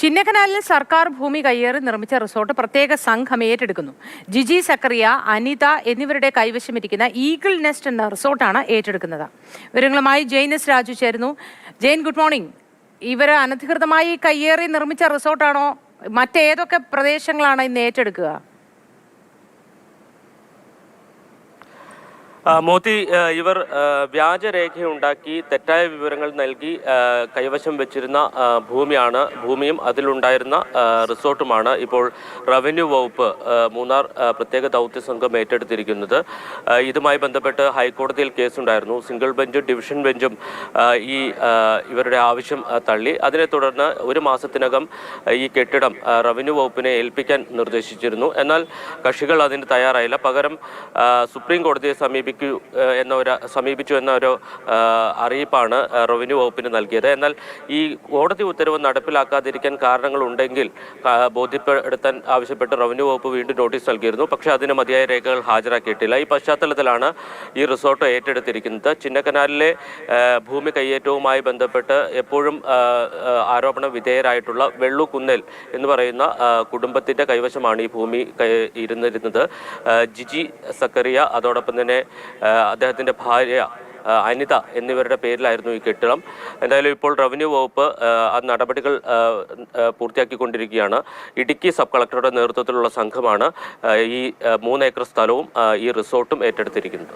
ചിന്നക്കനാലിൽ സർക്കാർ ഭൂമി കയ്യേറി നിർമ്മിച്ച റിസോർട്ട് പ്രത്യേക സംഘം ഏറ്റെടുക്കുന്നു. ജിജി സക്കറിയ അനിത എന്നിവരുടെ കൈവശമിരിക്കുന്ന ഈഗിൾ നെസ്റ്റ് എന്ന റിസോർട്ടാണ് ഏറ്റെടുക്കുന്നത്. വിവരങ്ങളുമായി ജെയിൻ എസ് രാജു ചേരുന്നു. Jain good morning. ഇവർ അനധികൃതമായി കയ്യേറി നിർമ്മിച്ച റിസോർട്ടാണോ? മറ്റേതൊക്കെ പ്രദേശങ്ങളാണ് ഇന്ന് ഏറ്റെടുക്കുക? മോത്തി ഇവർ വ്യാജരേഖയുണ്ടാക്കി തെറ്റായ വിവരങ്ങൾ നൽകി കൈവശം വെച്ചിരുന്ന ഭൂമിയാണ് ഭൂമിയും അതിലുണ്ടായിരുന്ന റിസോർട്ടുമാണ് ഇപ്പോൾ റവന്യൂ വകുപ്പ് മൂന്നാർ പ്രത്യേക ദൗത്യ സംഘം ഏറ്റെടുത്തിരിക്കുന്നത്. ഇതുമായി ബന്ധപ്പെട്ട് ഹൈക്കോടതിയിൽ കേസുണ്ടായിരുന്നു. സിംഗിൾ ബെഞ്ചും ഡിവിഷൻ ബെഞ്ചും ഈ ഇവരുടെ ആവശ്യം തള്ളി. അതിനെ തുടർന്ന് ഒരു മാസത്തിനകം ഈ കെട്ടിടം റവന്യൂ വകുപ്പിനെ ഏൽപ്പിക്കാൻ നിർദ്ദേശിച്ചിരുന്നു. എന്നാൽ കക്ഷികൾ അതിന് തയ്യാറായില്ല. പകരം സുപ്രീം കോടതിയെ സമീപിക്കൂ ആ, എന്ന ഒരു സമീപിച്ചു എന്ന ഒരു അറിയിപ്പാണ് റവന്യൂ വകുപ്പിന് നൽകിയത്. എന്നാൽ ഈ കോടതി ഉത്തരവ് നടപ്പിലാക്കാതിരിക്കാൻ കാരണങ്ങളുണ്ടെങ്കിൽ ബോധ്യപ്പെടുത്താൻ ആവശ്യപ്പെട്ട് റവന്യൂ വകുപ്പ് വീണ്ടും നോട്ടീസ് നൽകിയിരുന്നു. പക്ഷേ അതിന് മതിയായ രേഖകൾ ഹാജരാക്കിയിട്ടില്ല. ഈ പശ്ചാത്തലത്തിലാണ് ഈ റിസോർട്ട് ഏറ്റെടുത്തിരിക്കുന്നത്. ചിന്നക്കനാലിലെ ഭൂമി കയ്യേറ്റവുമായി ബന്ധപ്പെട്ട് എപ്പോഴും ആരോപണ വിധേയരായിട്ടുള്ള വെള്ളുകുന്നൽ എന്ന് പറയുന്ന കുടുംബത്തിന്റെ കൈവശമാണ് ഈ ഭൂമി ഇരുന്നിരുന്നത്. ജിജി സക്കറിയ അതോടൊപ്പം തന്നെ ആ, അദ്ദേഹത്തിന്റെ ഭാര്യ അനിത എന്നിവരുടെ പേരിലായിരുന്നു ഈ കെട്ടിടം. എന്തായാലും ഇപ്പോൾ റവന്യൂ വകുപ്പ് നടപടികൾ പൂർത്തിയാക്കിക്കൊണ്ടിരിക്കുകയാണ്. ഇടുക്കി സബ് കളക്ടറുടെ നേതൃത്വത്തിലുള്ള സംഘമാണ് ഈ മൂന്നേക്കർ സ്ഥലവും ഈ റിസോർട്ടും ഏറ്റെടുത്തിരിക്കുന്നത്.